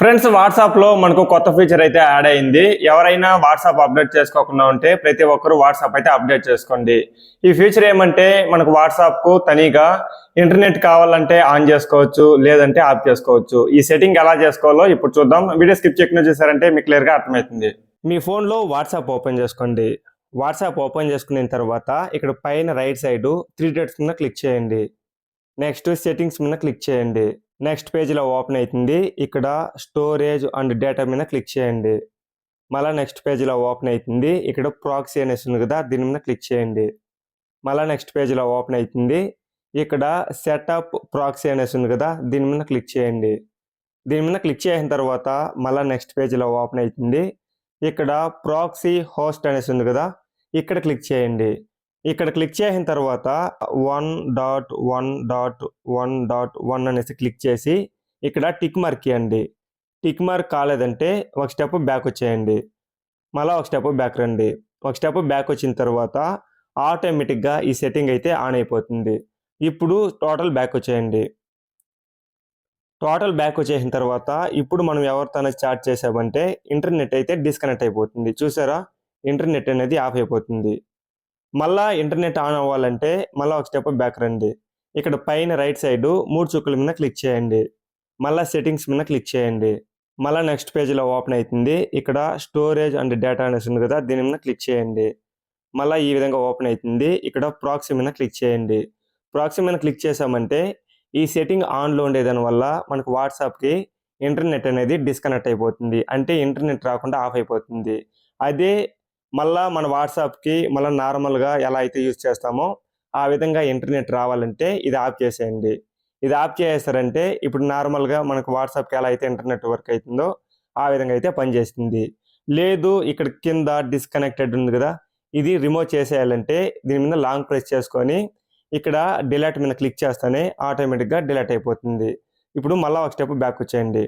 Friends వాట్సాప్లో మనకు కొత్త ఫీచర్ అయితే యాడ్ అయింది. ఎవరైనా వాట్సాప్ అప్డేట్ చేసుకోకుండా ఉంటే ప్రతి ఒక్కరు వాట్సాప్ అయితే అప్డేట్ చేసుకోండి. ఈ ఫీచర్ ఏమంటే మనకు వాట్సాప్కు ఇంటర్నెట్ కావాలంటే ఆన్ చేసుకోవచ్చు లేదంటే ఆఫ్ చేసుకోవచ్చు. ఈ సెట్టింగ్ ఎలా చేసుకోవాలో ఇప్పుడు చూద్దాం. వీడియో స్కిప్ చెక్ చూసారంటే మీకు క్లియర్గా అర్థమవుతుంది. మీ ఫోన్లో వాట్సాప్ ఓపెన్ చేసుకోండి. వాట్సాప్ ఓపెన్ చేసుకున్న తర్వాత ఇక్కడ పైన రైట్ సైడ్ త్రీ డేట్స్ కింద క్లిక్ చేయండి. నెక్స్ట్ సెట్టింగ్స్ మీద క్లిక్ చేయండి. నెక్స్ట్ పేజ్లో ఓపెన్ అవుతుంది ఇక్కడ స్టోరేజ్ అండ్ డేటా మీద క్లిక్ చేయండి. మళ్ళీ నెక్స్ట్ పేజ్లో ఓపెన్ అవుతుంది ఇక్కడ ప్రాక్సీ అనేసి ఉంది కదా దీని మీద క్లిక్ చేయండి. మళ్ళీ నెక్స్ట్ పేజ్లో ఓపెన్ అవుతుంది ఇక్కడ సెటప్ ప్రాక్సీ అనేసి ఉంది కదా దీని మీద క్లిక్ చేయండి. దీని మీద క్లిక్ చేసిన తర్వాత మళ్ళీ నెక్స్ట్ పేజ్లో ఓపెన్ అవుతుంది ఇక్కడ ప్రాక్సీ హోస్ట్ అనేసి ఉంది కదా ఇక్కడ క్లిక్ చేయండి. ఇక్కడ క్లిక్ చేసిన తర్వాత one dot one dot one dot one అనేసి క్లిక్ చేసి ఇక్కడ టిక్ మార్క్ ఇవ్వండి. టిక్ మార్క్ కాలేదంటే ఒక స్టెప్ బ్యాక్ వచ్చేయండి. మళ్ళీ ఒక స్టెప్ బ్యాక్ రండి. ఒక స్టెప్ బ్యాక్ వచ్చిన తర్వాత ఆటోమేటిక్గా ఈ సెట్టింగ్ అయితే ఆన్ అయిపోతుంది. ఇప్పుడు టోటల్ బ్యాక్ వచ్చేయండి. టోటల్ బ్యాక్ వచ్చేసిన తర్వాత ఇప్పుడు మనం ఎవరితోనే చాట్ చేసామంటే ఇంటర్నెట్ అయితే డిస్కనెక్ట్ అయిపోతుంది. చూసారా? ఇంటర్నెట్ అనేది ఆఫ్ అయిపోతుంది. మళ్ళా ఇంటర్నెట్ ఆన్ అవ్వాలంటే మళ్ళీ ఒక స్టెప్ బ్యాక్ రండి. ఇక్కడ పైన రైట్ సైడ్ మూడు చుక్కల మీద క్లిక్ చేయండి. మళ్ళీ సెట్టింగ్స్ మీద క్లిక్ చేయండి. మళ్ళీ నెక్స్ట్ పేజ్లో ఓపెన్ అవుతుంది. ఇక్కడ స్టోరేజ్ అండ్ డేటా అనేసి ఉంది కదా దీని మీద క్లిక్ చేయండి. మళ్ళీ ఈ విధంగా ఓపెన్ అవుతుంది. ఇక్కడ ప్రాక్సీ మీద క్లిక్ చేయండి. ప్రాక్సీ మీద క్లిక్ చేసామంటే ఈ సెట్టింగ్ ఆన్లో ఉండేదాని వల్ల మనకు వాట్సాప్కి ఇంటర్నెట్ అనేది డిస్కనెక్ట్ అయిపోతుంది. అంటే ఇంటర్నెట్ రాకుండా ఆఫ్ అయిపోతుంది. అదే మళ్ళా మన వాట్సాప్కి మళ్ళీ నార్మల్గా ఎలా అయితే యూజ్ చేస్తామో ఆ విధంగా ఇంటర్నెట్ రావాలంటే ఇది ఆఫ్ చేసేయండి. ఇది ఆఫ్ చేసేసారంటే ఇప్పుడు నార్మల్గా మనకు వాట్సాప్కి ఎలా అయితే ఇంటర్నెట్ వర్క్ అవుతుందో ఆ విధంగా అయితే పనిచేస్తుంది లేదు ఇక్కడ కింద డిస్కనెక్టెడ్ ఉంది కదా ఇది రిమూవ్ చేసేయాలంటే దీని మీద లాంగ్ ప్రెస్ చేసుకొని ఇక్కడ డిలీట్ మీద క్లిక్ చేస్తేనే ఆటోమేటిక్గా డిలీట్ అయిపోతుంది. ఇప్పుడు మళ్ళీ ఒక స్టెప్ బ్యాక్ వచ్చేయండి.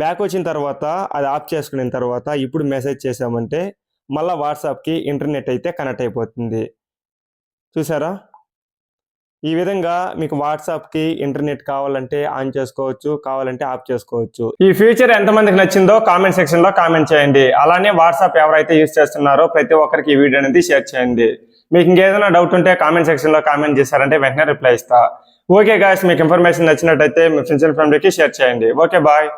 బ్యాక్ వచ్చిన తర్వాత అది ఆఫ్ చేసుకున్న తర్వాత ఇప్పుడు మెసేజ్ చేసామంటే మళ్ళీ వాట్సాప్కి ఇంటర్నెట్ అయితే కనెక్ట్ అయిపోతుంది. చూసారా? ఈ విధంగా మీకు వాట్సాప్కి ఇంటర్నెట్ కావాలంటే ఆన్ చేసుకోవచ్చు కావాలంటే ఆఫ్ చేసుకోవచ్చు. ఈ ఫీచర్ ఎంతమందికి నచ్చిందో కామెంట్ సెక్షన్లో కామెంట్ చేయండి. అలానే వాట్సాప్ ఎవరైతే యూజ్ చేస్తున్నారో ప్రతి ఒక్కరికి ఈ వీడియో అనేది షేర్ చేయండి. మీకు ఇంకేదైనా డౌట్ ఉంటే కామెంట్ సెక్షన్లో కామెంట్ చేశారంటే వెంటనే రిప్లై ఇస్తా. ఓకే గాయస్ మీకు ఇన్ఫర్మేషన్ నచ్చినట్టయితే మీ ఫ్రెండ్స్ అండ్ ఫ్యామిలీకి షేర్ చేయండి. Okay bye.